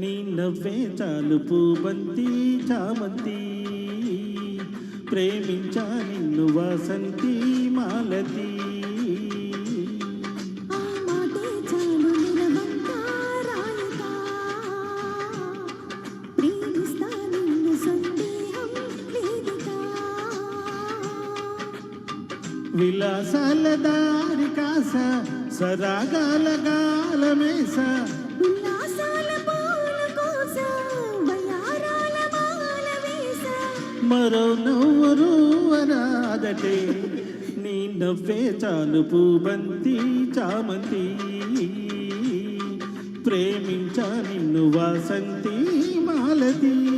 నీ నవ్వే చాలు పూబంతి చామంతి ప్రేమించా నిన్ను వాసంతి మాలతి. విలాసాల దారి కాస సరాగాల గాలమేస. ఉల్లాసాల మరో నవ్వురు అనాదటే నీ నవ్వే చాలు పూబంతి చామంతి. ప్రేమించా నిన్ను వాసంతి మాలతి.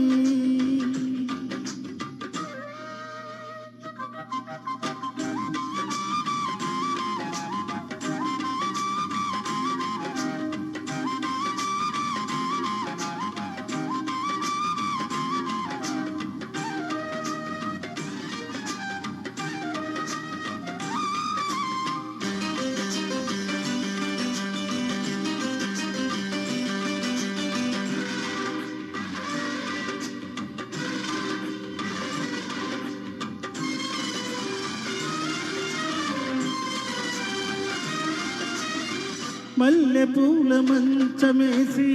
మల్లె పూల మంచమేసి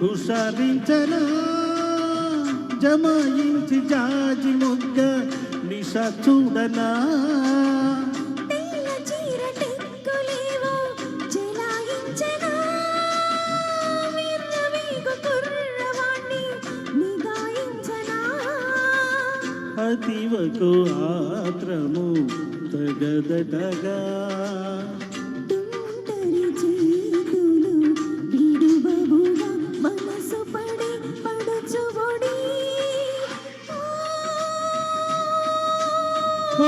హుషారించనా? జమాయించి జాజి మొగ్గ నిష చూడనా? అతివకు ఆత్రము తగదటగా. నీ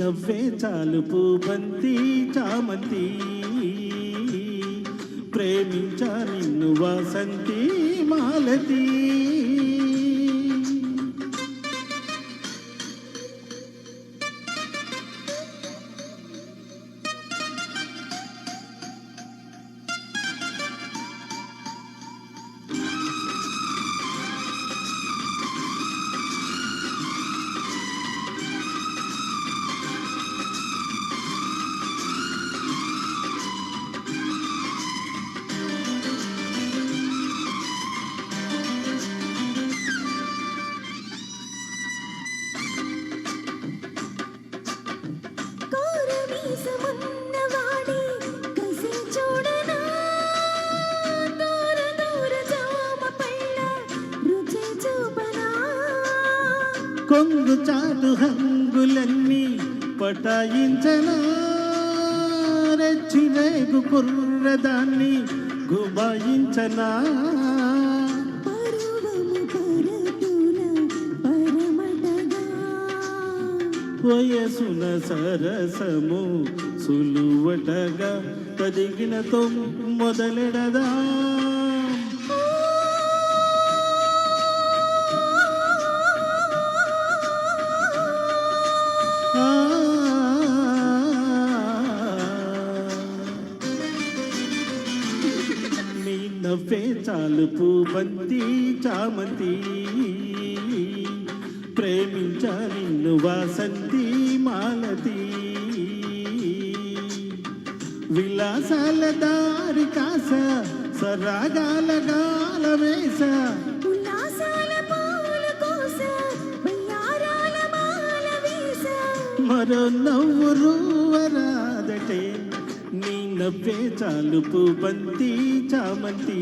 నవ్వే చాలు పూబంతి చామంతి. ప్రేమించ నిన్ను వాసంతి మాలతీ. కొంగు చాటు హంగులన్నీ పటాయించనా? రెచ్చి రేగు కుర్రదాన్ని గుబాయించనా? వయసున సరసము సులువటగా తదిగినతో మొదలెడదా. నవ్వే చాలు పూబంతి చామంతి. ప్రేమించా నిన్ను వాసంతి మాలతి. విలాసాల దారి కాస సరాగాల మాల వేస. మరో నవ్వురు వరాదటే నీ నవ్వే చాలు పూబంతి చామంతి